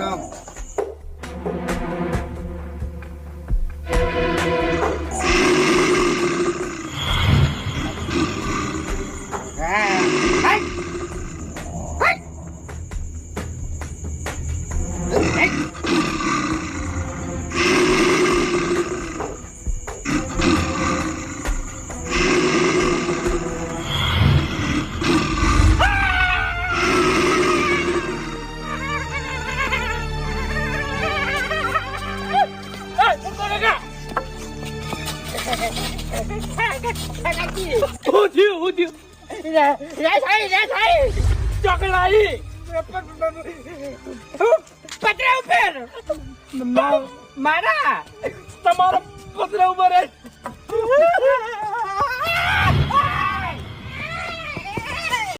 come. Ah. Hey! હું થયું હું થયું ચોકલાઈ. પતરા ઉપર. મારા. તમારો પતરા ઉપર.